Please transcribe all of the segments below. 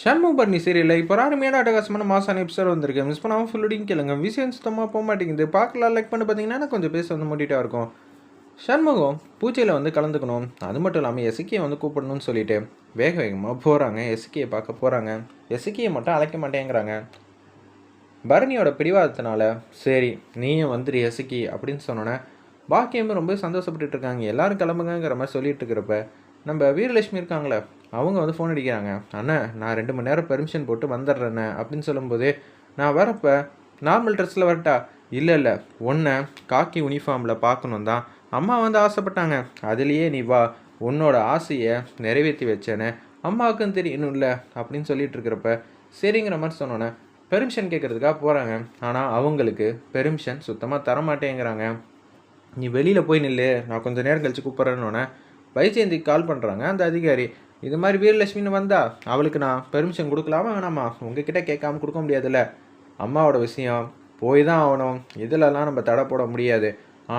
ஷண்முகபரணி சீரியலில் இப்போ அருமையான அட்டகாசமான மாசான எபிசோட் வந்திருக்கு. மிஸ் பண்ணாமல் ஃபுல்லோடையும் கேளுங்க. விஷயம் சுத்தமாக போக மாட்டேங்குது. பார்க்கலாம் லைக் பண்ணி பார்த்தீங்கன்னா கொஞ்சம் பேச வந்து மூட்டிகிட்டா இருக்கும். ஷண்முகம் பூஜையில் வந்து கலந்துக்கணும். அது மட்டும் இல்லாமல் எசுக்கியை வந்து கூப்பிடணும்னு சொல்லிட்டு வேக வேகமாக போகிறாங்க எசுக்கியை பார்க்க போகிறாங்க எசுக்கியை மட்டும் அழைக்க மாட்டேங்கிறாங்க. பரணியோட பிடிவாதத்தினால சரி நீயும் வந்துரு எசுக்கி அப்படின்னு சொன்னோன்னே பாக்கியமும் ரொம்ப சந்தோஷப்பட்டுட்டு இருக்காங்க. கிளம்புங்கிற மாதிரி சொல்லிட்டு இருக்கிறப்ப நம்ம வீரலட்சுமி இருக்காங்களே அவங்க வந்து ஃபோன் அடிக்கிறாங்க. அண்ணா நான் ரெண்டு மணி நேரம் பெர்மிஷன் போட்டு வந்துடுறேண்ணே அப்படின்னு சொல்லும்போது நான் வரப்ப நார்மல் ட்ரெஸ்ஸில் வரட்டா? இல்லை இல்லை. ஒன்றை காக்கி யூனிஃபார்மில் பார்க்கணும் தான் அம்மா வந்து ஆசைப்பட்டாங்க. அதுலேயே நீ வா. உன்னோட ஆசையை நிறைவேற்றி வச்சேனே. அம்மாவுக்கும் தெரியணும்ல அப்படின்னு சொல்லிட்டு இருக்கிறப்ப சரிங்கிற மாதிரி சொன்னோன்னே பெர்மிஷன் கேட்குறதுக்காக போகிறாங்க ஆனால் அவங்களுக்கு பெர்மிஷன் சுத்தமாக தரமாட்டேங்கிறாங்க. நீ வெளியில் போய் நில்லு. நான் கொஞ்சம் நேரம் கழித்து கூப்பிட்றேன்னொன்னே வைஜெயந்திக்கு கால் பண்ணுறாங்க அந்த அதிகாரி. இது மாதிரி வீரலட்சுமின்னு வந்தா அவளுக்கு நான் பெர்மிஷன் கொடுக்கலாமா வேணாமா? உங்ககிட்ட கேட்காம கொடுக்க முடியாதுல்ல. அம்மாவோட விஷயம் போய் தான் ஆகணும். இதிலலாம் நம்ம தடை போட முடியாது.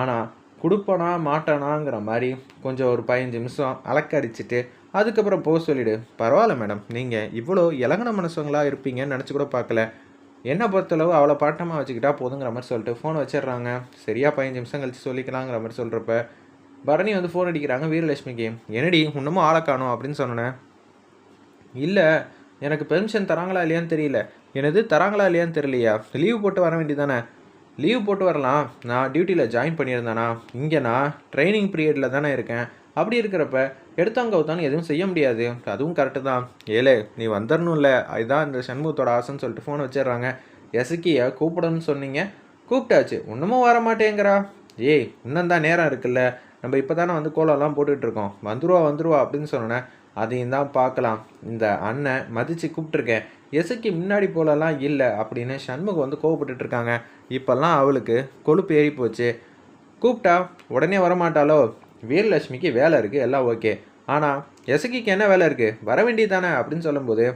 ஆனால் கொடுப்பனா மாட்டானாங்கிற மாதிரி கொஞ்சம் ஒரு பதினஞ்சு நிமிஷம் அலக்கடிச்சிட்டு அதுக்கப்புறம் போக சொல்லிடு. பரவாயில்ல மேடம். நீங்கள் இவ்வளோ இலங்கன மனுஷங்களாக இருப்பீங்கன்னு நினச்சி கூட பார்க்கல. என்னை பொறுத்தளவு அவளை பாட்டமாக வச்சுக்கிட்டா போதுங்கிற மாதிரி சொல்லிட்டு ஃபோன் வச்சிடுறாங்க. சரியா பதினஞ்சு நிமிஷம் கழிச்சு சொல்லிக்கலாங்கிற மாதிரி சொல்கிறப்ப பரணி வந்து ஃபோன் அடிக்கிறாங்க வீரலட்சுமிக்கு என்னடி இன்னமும் ஆளை காணும் அப்படின்னு சொன்னேன். இல்லை எனக்கு பெர்மிஷன் தராங்களா இல்லையான்னு தெரியல. எனது தராங்களா இல்லையான்னு தெரியலையா? லீவ் போட்டு வர வேண்டியதானே லீவ் போட்டு வரலாம். நான் டியூட்டியில் ஜாயின் பண்ணியிருந்தேனா? இங்கே நான் ட்ரைனிங் பீரியடில் தானே இருக்கேன். அப்படி இருக்கிறப்ப எடுத்தாங்க கவுத்தான்னு எதுவும் செய்ய முடியாது. அதுவும் கரெக்டு தான். ஏலே நீ வந்துடணும்ல இதுதான் இந்த சண்முகத்தோட ஆசைன்னு சொல்லிட்டு ஃபோன் வச்சிடுறாங்க. எசுக்கியை கூப்பிடணும்னு சொன்னீங்க. கூப்பிட்டாச்சு. இன்னமும் வர மாட்டேங்கிறா ஏய் இன்னும் தான் நேரம் இருக்குல்ல. நம்ம இப்போ தானே வந்து கோலம்லாம் போட்டுட்ருக்கோம் வந்துருவா வந்துருவா அப்படின்னு சொன்னேன் அதையும் தான் பார்க்கலாம். இந்த அண்ணன் மதித்து கூப்பிட்ருக்கேன் எசுக்கு முன்னாடி போலலாம் இல்லை அப்படின்னு சண்முகம் வந்து கோவப்பட்டுட்டு இருக்காங்க இப்போல்லாம் அவளுக்கு கொழுப்பு ஏறி போச்சு கூப்பிட்டா உடனே வரமாட்டாளோ? வீரலட்சுமிக்கு வேலை இருக்குது எல்லாம் ஓகே. ஆனால் எசக்கிக்கு என்ன வேலை இருக்குது வர வேண்டியது தானே அப்படின்னு சொல்லும்போது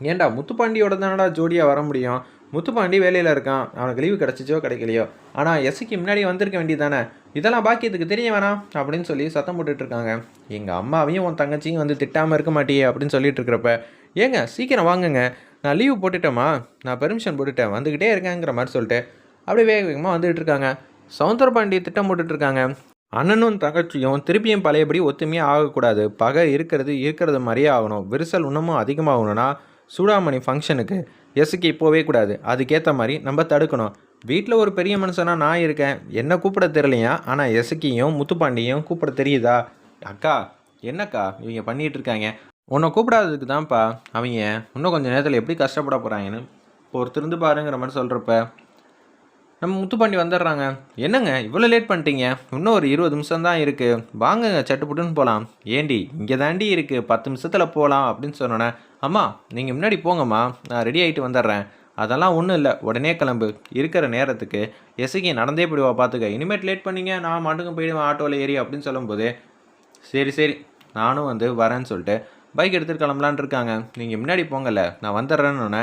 ஏன்டா முத்துப்பாண்டியோட தானடா ஜோடியாக வர முடியும்? முத்துப்பாண்டி வேலையில் இருக்கான். அவனுக்கு லீவு கிடச்சிச்சோ கிடைக்கலையோ. ஆனால் எஸ்சிக்கு முன்னாடி வந்திருக்க வேண்டியதானே இதெல்லாம் பாக்கியத்துக்கு தெரிய வேணாம் அப்படின்னு சொல்லி சத்தம் போட்டுட்டு இருக்காங்க. எங்கள் அம்மாவையும் உன் தங்கச்சியும் வந்து திட்டாமல் இருக்க மாட்டியே அப்படின்னு சொல்லிட்டு இருக்கிறப்ப ஏங்க சீக்கிரம் வாங்குங்க. நான் லீவு போட்டுட்டேம்மா. நான் பெர்மிஷன் போட்டுட்டேன். வந்துக்கிட்டே இருக்கேங்கிற மாதிரி சொல்லிட்டு அப்படியே வேக வேகமாக வந்துகிட்டு இருக்காங்க. சவுந்தரபாண்டி திட்டம் போட்டுட்ருக்காங்க அண்ணனும் தங்கச்சியும் திருப்பியும் பழையபடி ஒத்துமையாக ஆகக்கூடாது. பகை இருக்கிறது இருக்கிறது மாதிரியே ஆகணும். விரிசல் இன்னமும் அதிகமாகணும்னா சூடாமணி ஃபங்க்ஷனுக்கு எசுக்கு இப்போவே கூடாது. அதுக்கேற்ற மாதிரி நம்ம தடுக்கணும். வீட்டில் ஒரு பெரிய மனுஷனாக நான் இருக்கேன். என்ன கூப்பிட தெரியலையா? ஆனால் எசுக்கியும் முத்துப்பாண்டியும் கூப்பிட தெரியுதா? அக்கா என்னக்கா இவங்க பண்ணிகிட்டு இருக்காங்க? உன்னை கூப்பிடாததுக்கு தான்ப்பா. அவங்க இன்னும் கொஞ்சம் நேரத்தில் எப்படி கஷ்டப்பட போகிறாங்கன்னு திருந்து பாருங்கிற மாதிரி சொல்கிறப்ப நம்ம முத்துப்பாண்டி வந்துடுறாங்க. என்னங்க இவ்வளோ லேட் பண்ணிட்டீங்க? இன்னும் ஒரு இருபது நிமிஷம் தான் இருக்குது வாங்கங்க சட்டுப்புட்டுன்னு போகலாம் ஏண்டி இங்கே தாண்டி இருக்குது பத்து நிமிஷத்தில் போகலாம் அப்படின்னு சொன்னோன்னே அம்மா நீங்கள் முன்னாடி போங்கம்மா. நான் ரெடி ஆகிட்டு வந்துடுறேன். அதெல்லாம் ஒன்றும் இல்லை. உடனே கிளம்பு. இருக்கிற நேரத்துக்கு எசகி நடந்தே போயிடுவா பார்த்துக்க இனிமேட் லேட் பண்ணீங்க நான் மட்டுக்கும் போயிடுவேன் ஆட்டோவில் ஏறி அப்படின்னு சொல்லும்போது சரி சரி நானும் வந்து வரேன்னு சொல்லிட்டு பைக் எடுத்துகிட்டு கிளம்பலான் இருக்காங்க. நீங்கள் முன்னாடி போங்கல்ல. நான் வந்துடுறேன்னு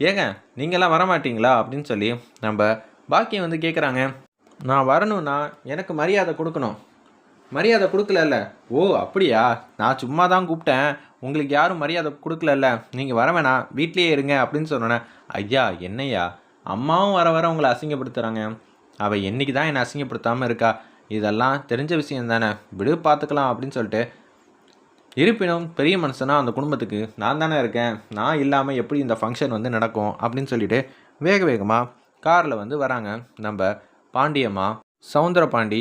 ஏங்க நீங்களாம் வர மாட்டீங்களா அப்படின்னு சொல்லி நம்ம பாக்கியம் வந்து கேட்குறாங்க நான் வரணும்னா எனக்கு மரியாதை கொடுக்கணும். மரியாதை கொடுக்கலல்ல? ஓ அப்படியா? நான் சும்மா தான் கூப்பிட்டேன். உங்களுக்கு யாரும் மரியாதை கொடுக்கலல்ல? நீங்கள் வர வேணாம். வீட்லேயே இருங்க அப்படின்னு சொன்னோன்னே ஐயா என்னய்யா? அம்மாவும் வர வர உங்களை அசிங்கப்படுத்துகிறாங்க அவள் என்னைக்கு தான் என்னை அசிங்கப்படுத்தாமல் இருக்கா? இதெல்லாம் தெரிஞ்ச விஷயம் தானே. விடு பார்த்துக்கலாம் அப்படின்னு சொல்லிட்டு இருப்பினும் பெரிய மனுஷனா அந்த குடும்பத்துக்கு நான் தானே இருக்கேன். நான் இல்லாமல் எப்படி இந்த ஃபங்க்ஷன் வந்து நடக்கும் அப்படின்னு சொல்லிட்டு வேக வேகமாக காரில் வந்து வராங்க. நம்ம பாண்டியம்மா சவுந்தரபாண்டி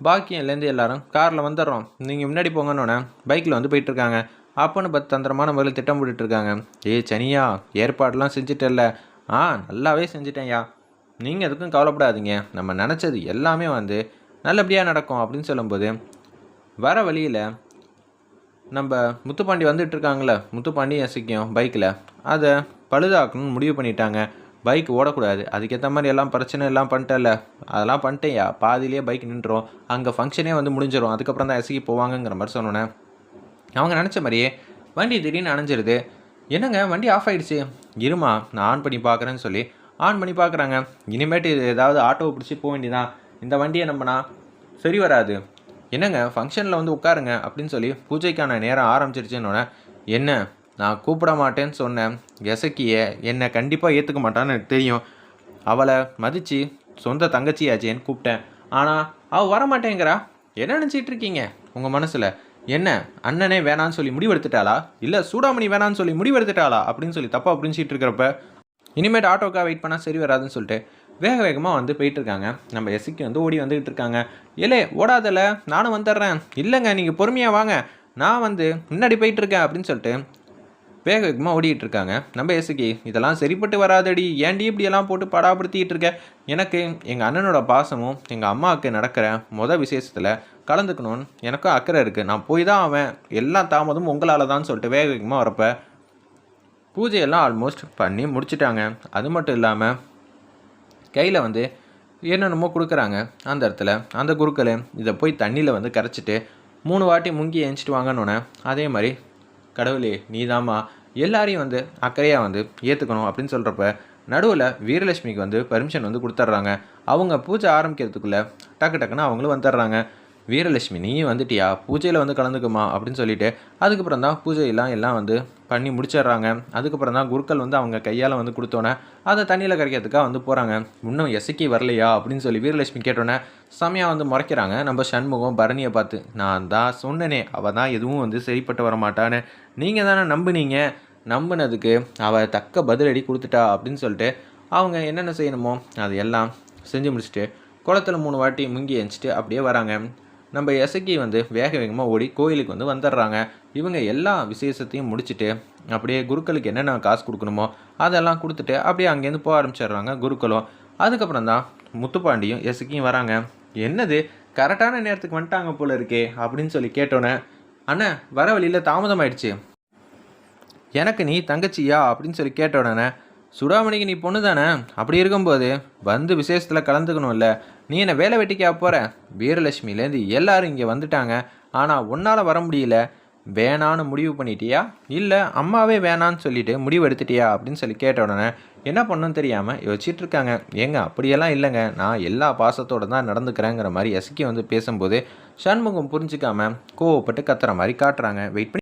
பாக்கியம்லேருந்து எல்லாரும் காரில் வந்துடுறோம். நீங்கள் முன்னாடி போங்கன்னொன்னே பைக்கில் வந்து போயிட்டுருக்காங்க. அப்போன்னு பத்து தந்திரமான முறையில் திட்டம் போட்டுட்ருக்காங்க இருக்காங்க ஏய் சனியா ஏற்பாடெலாம் செஞ்சுட்டல்ல. ஆ நல்லாவே செஞ்சிட்டேன்யா. நீங்கள் எதுக்கும் கவலைப்படாதீங்க. நம்ம நினச்சது எல்லாமே வந்து நல்லபடியாக நடக்கும் அப்படின்னு சொல்லும்போது வர வழியில் நம்ம முத்துப்பாண்டி வந்துட்டுருக்காங்களே முத்துப்பாண்டி அசிக்கும் பைக்கில். அதை பழுதாக்கணும்னு முடிவு பண்ணிட்டாங்க. பைக் ஓடக்கூடாது. அதுக்கேற்ற மாதிரி எல்லாம் பிரச்சனை எல்லாம் பண்ணிட்டேன்ல அதெல்லாம் பண்ணிட்டேன்யா பாதியிலேயே பைக் நின்றுரும். அங்கே ஃபங்க்ஷனே வந்து முடிஞ்சிடும் அதுக்கப்புறம் தான் எசகி போவாங்கங்கிற மாதிரி சொன்னோன்னே அவங்க நினச்ச மாதிரியே வண்டி திடீர்னு அணைஞ்சிருது. என்னங்க? வண்டி ஆஃப் ஆயிடுச்சு. இருமா நான் ஆன் பண்ணி பார்க்குறேன்னு சொல்லி ஆன் பண்ணி பார்க்குறாங்க. இனிமேட்டு இது ஏதாவது ஆட்டோவை பிடிச்சி போக வேண்டியதான் இந்த வண்டியை நம்பினா சரி வராது. என்னங்க? ஃபங்க்ஷனில் வந்து உட்காருங்க அப்படின்னு சொல்லி பூஜைக்கான நேரம் ஆரம்பிச்சிருச்சுன்னொன்னே என்ன? நான் கூப்பிட மாட்டேன்னு சொன்னேன் எசக்கிய என்னை கண்டிப்பாக ஏற்றுக்க மாட்டான்னு எனக்கு தெரியும். அவளை மதித்து சொந்த தங்கச்சியாச்சேன்னு கூப்பிட்டேன். ஆனால் அவள் வர மாட்டேங்கிறா என்ன நினச்சிட்டு இருக்கீங்க? உங்கள் மனசில். என்ன அண்ணனே வேணான்னு சொல்லி முடிவெடுத்துட்டாளா? இல்லை சூடாமணி வேணான்னு சொல்லி முடிவெடுத்துட்டாளா? அப்படின்னு சொல்லி தப்பாக புரிஞ்சிட்டு இருக்கிறப்ப இனிமேட் ஆட்டோக்காக வெயிட் பண்ணால் சரி வராதுன்னு சொல்லிட்டு வேக வேகமாக வந்து போயிட்டுருக்காங்க நம்ம எஸ்சிக்கு வந்து ஓடி வந்துக்கிட்டு இருக்காங்க. ஏலே ஓடாதல நானும் வந்துடுறேன் இல்லைங்க நீங்கள் பொறுமையாக வாங்க. நான் வந்து முன்னாடி போயிட்டுருக்கேன் அப்படின்னு சொல்லிட்டு வேக வேகமாக ஓடிட்டு இருக்காங்க நம்ம எசுகி இதெல்லாம் சரிப்பட்டு வராதடி. ஏன்டி இப்படியெல்லாம் போட்டு படாப்படுத்திட்டு இருக்க? எனக்கு எங்கள் அண்ணனோட பாசமும் எங்கள் அம்மாவுக்கு நடக்கிற மொதல் விசேஷத்தில் கலந்துக்கணும்னு எனக்கும் அக்கறை இருக்குது நான் போய் தான் அவன் எல்லா தாமதமும் உங்களால் தான் சொல்லிட்டு வேக வேகமாக வரப்ப பூஜையெல்லாம் ஆல்மோஸ்ட் பண்ணி முடிச்சிட்டாங்க. அது மட்டும் இல்லாமல் கையில் வந்து என்னென்னமோ கொடுக்குறாங்க. அந்த இடத்துல அந்த குருக்கள் இதை போய் தண்ணியில் வந்து கரைச்சிட்டு மூணு வாட்டி முங்கி ஏஞ்சிட்டு வாங்கன்னொன்னே அதே மாதிரி கடவுளே நீதாம்மா. எல்லாரையும் வந்து அக்கறையாக வந்து ஏற்றுக்கணும் அப்படின்னு சொல்கிறப்ப நடுவில் வீரலட்சுமிக்கு வந்து பர்மிஷன் வந்து கொடுத்துட்றாங்க அவங்க பூஜை ஆரம்பிக்கிறதுக்குள்ளே டக்கு டக்குன்னு அவங்களும் வந்துடுறாங்க வீரலட்சுமி நீயும் வந்துட்டியா? பூஜையில் வந்து கலந்துக்குமா? அப்படின்னு சொல்லிட்டு அதுக்கப்புறம் தான் பூஜையெல்லாம் எல்லாம் வந்து பண்ணி முடிச்சிடுறாங்க. அதுக்கப்புறம் தான் குருக்கள் வந்து அவங்க கையால் வந்து கொடுத்தோன்னே அதை தண்ணியில் கரைக்கிறதுக்காக வந்து போகிறாங்க இன்னும் எசக்கி வரலையா? அப்படின்னு சொல்லி வீரலட்சுமி கேட்டோன்னே செமையாக வந்து முறைக்கிறாங்க. நம்ம சண்முகம் பரணியை பார்த்து நான் தான் சொன்னனே அவள் தான் எதுவும் வந்து சரிப்பட்டு வர மாட்டான்னு. நீங்கள் தானே நம்புனீங்க. நம்பினதுக்கு அவள் தக்க பதிலடி கொடுத்துட்டா அப்படின்னு சொல்லிட்டு அவங்க என்னென்ன செய்யணுமோ அது எல்லாம் செஞ்சு முடிச்சுட்டு குளத்துல மூணு வாட்டி முங்கி எஞ்சிட்டு அப்படியே வராங்க. நம்ம எசக்கி வந்து வேக வேகமாக ஓடி கோயிலுக்கு வந்து வந்துடுறாங்க. இவங்க எல்லா விசேஷத்தையும் முடிச்சுட்டு அப்படியே குருக்களுக்கு என்னென்ன காசு கொடுக்கணுமோ அதெல்லாம் கொடுத்துட்டு அப்படியே அங்கேருந்து போக ஆரம்பிச்சிடுறாங்க குருக்களும். அதுக்கப்புறம் தான் முத்துப்பாண்டியும் எசக்கியும் வராங்க. என்னது? கரெக்டான நேரத்துக்கு வந்துட்டாங்க போல இருக்கே அப்படின்னு சொல்லி கேட்டோன்னே அண்ணா வர வழியில் தாமதமாயிடுச்சு. எனக்கு நீ தங்கச்சியா? அப்படின்னு சொல்லி கேட்ட உடனே சுடாமணிக்கு நீ பொண்ணு தானே? அப்படி இருக்கும்போது வந்து விசேஷத்தில் கலந்துக்கணும்ல. நீ என்ன வேலை வெட்டிக்கா போகிற வீரலட்சுமிலேருந்து எல்லாரும் இங்கே வந்துட்டாங்க. ஆனால் உன்னால் வர முடியல. வேணான்னு முடிவு பண்ணிட்டியா? இல்லை அம்மாவே வேணான்னு சொல்லிட்டு முடிவு எடுத்துட்டியா? அப்படின்னு சொல்லி கேட்ட உடனே என்ன பண்ணுன்னு தெரியாமல் யோசிச்சுட்டு இருக்காங்க. ஏங்க அப்படியெல்லாம் இல்லைங்க. நான் எல்லா பாசத்தோடு தான் நடந்துக்கிறேங்கிற மாதிரி எசக்கி வந்து பேசும்போது சண்முகம் புரிஞ்சுக்காம கோவப்பட்டு கத்துற மாதிரி காட்டுறாங்க. வெயிட் பண்ணி